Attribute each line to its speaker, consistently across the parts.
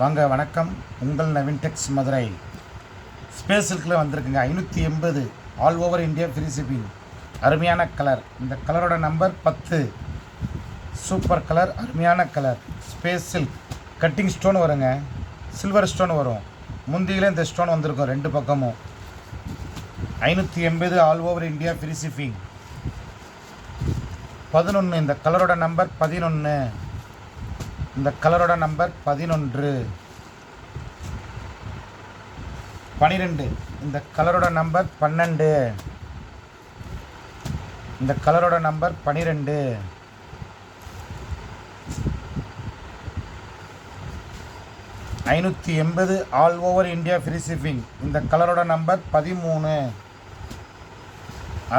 Speaker 1: வாங்க வணக்கம். உங்கள் நவீன் டெக்ஸ் மதுரை. ஸ்பேஸ் சில்கில் வந்திருக்குங்க. ஐநூற்றி எண்பது. All over India free shipping அருமையான கலர் இந்த கலரோட நம்பர் பத்து. சூப்பர் கலர் அருமையான colour space silk cutting stone வருங்க. சில்வர் ஸ்டோன் வரும். முந்தியில் இந்த ஸ்டோன் வந்திருக்கும் ரெண்டு பக்கமும். ஐநூற்றி எண்பது all over India free shipping பதினொன்று இந்த கலரோட நம்பர் பதினொன்று இந்த கலரோட நம்பர் பதினொன்று. பனிரெண்டு. இந்த கலரோட நம்பர் பன்னெண்டு. இந்த கலரோட நம்பர் பனிரெண்டு. ஐநூற்றி எண்பது all over India free shipping இந்த கலரோட நம்பர் பதிமூணு.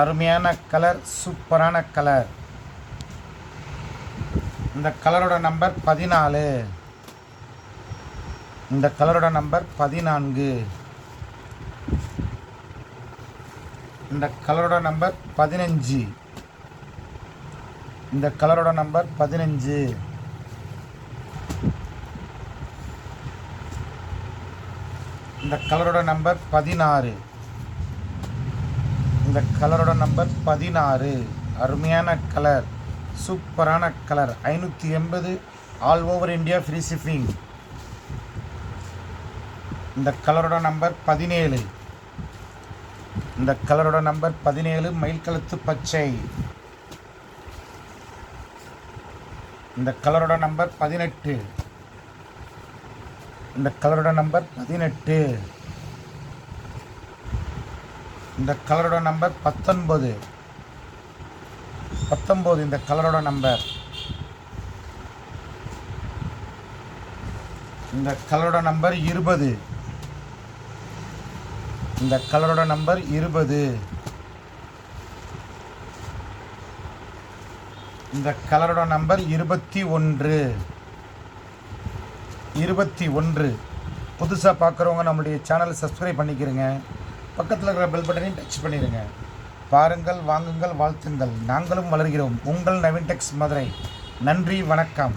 Speaker 1: அருமையான கலர் சூப்பரான கலர் இந்த கலரோட நம்பர் பதினாலு. இந்த கலரோட நம்பர் பதினான்கு. இந்த கலரோட நம்பர் பதினஞ்சு. இந்த கலரோட நம்பர் பதினஞ்சு. இந்த கலரோட நம்பர் பதினாறு. இந்த கலரோட நம்பர் பதினாறு. அருமையான கலர். சூப்பரான கலர். ஐநூற்றி எண்பது all over India free shipping. இந்த கலரோட நம்பர் பதினேழு. இந்த கலரோட நம்பர் பதினேழு மயில் கழுத்து பச்சை. இந்த கலரோட நம்பர் பதினெட்டு. இந்த கலரோட நம்பர் பதினெட்டு. இந்த கலரோட நம்பர் பத்தொன்பது. பத்தொம்போது இந்த கலரோட நம்பர் இந்த கலரோட நம்பர் இருபது. இந்த கலரோட நம்பர் இருபது. இந்த கலரோட நம்பர் இருபத்தி ஒன்று. இருபத்தி ஒன்று. புதுசாக பார்க்குறவங்க நம்மளுடைய சேனலை சப்ஸ்கிரைப் பண்ணிக்கிறங்க. பக்கத்தில் இருக்கிற பெல் பட்டனையும் டச் பண்ணிடுங்க பாருங்கள் வாங்குங்கள் வாழ்த்துங்கள். நாங்களும் வளர்கிறோம். உங்கள் நவீன் டெக்ஸ் மதுரை. நன்றி வணக்கம்.